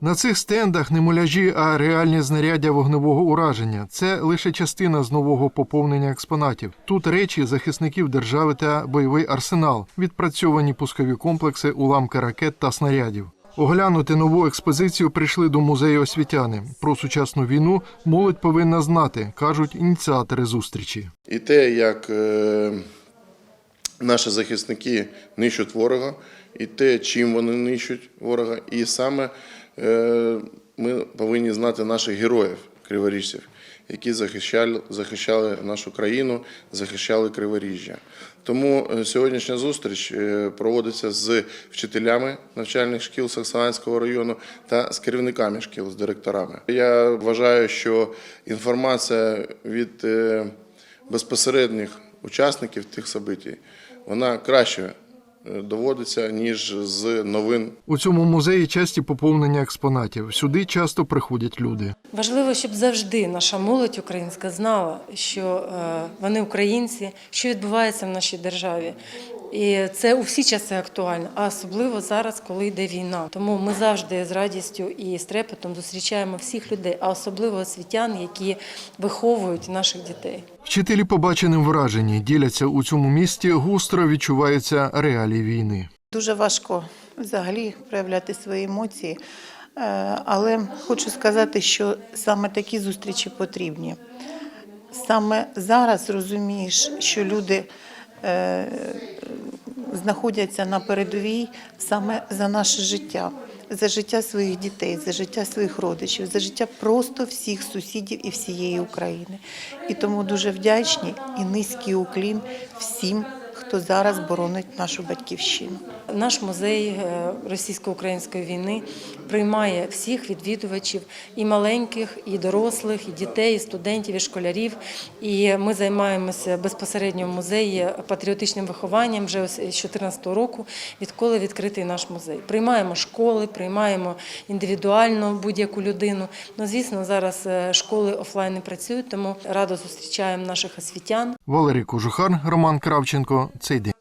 На цих стендах не муляжі, а реальні знаряддя вогневого ураження. Це лише частина з нового поповнення експонатів. Тут речі захисників держави та бойовий арсенал, відпрацьовані пускові комплекси, уламки ракет та снарядів. Оглянути нову експозицію прийшли до музею освітяни. Про сучасну війну молодь повинна знати, кажуть ініціатори зустрічі. І те, як е, наші захисники нищать ворога, і те, чим вони нищать ворога, і саме ми повинні знати наших героїв, криворіжців, які захищали, захищали нашу країну, захищали криворіжжя. Тому е, сьогоднішня зустріч е, проводиться з вчителями навчальних шкіл Саксанського району та з керівниками шкіл, з директорами. Я вважаю, що інформація від е, безпосередніх учасників тих событий, вона краще е, доводиться, ніж з новин У цьому музеї часті поповнення експонатів. Сюди часто приходять люди. Важливо, щоб завжди наша молодь українська знала, що е, вони українці, що відбувається в нашій державі. І це у всі часи актуально, а особливо зараз, коли йде війна. Тому ми завжди з радістю і з трепетом зустрічаємо всіх людей, а особливо освітян, які виховують наших дітей. Вчителі побаченим вражені діляться у цьому місті, гостро відчуваються реалії війни. Дуже важко взагалі проявляти свої емоції, Е, але хочу сказати, що саме такі зустрічі потрібні. Саме зараз розумієш, що люди е, знаходяться на передовій саме за наше життя, за життя своїх дітей, за життя своїх родичів, за життя просто всіх сусідів і всієї України. І тому дуже вдячні і низький уклін всім, хто зараз боронить нашу батьківщину. Наш музей е, російсько-української війни приймає всіх відвідувачів і маленьких, і дорослих, і дітей, і студентів, і школярів. І ми займаємося безпосередньо в музеї патріотичним вихованням вже ось з 2014 року, відколи відкритий наш музей. Приймаємо школи, приймаємо індивідуально будь-яку людину. Ну, звісно, зараз е, школи офлайн не працюють, тому радо зустрічаємо наших освітян. Валерій Кожухар, Роман Кравченко. say the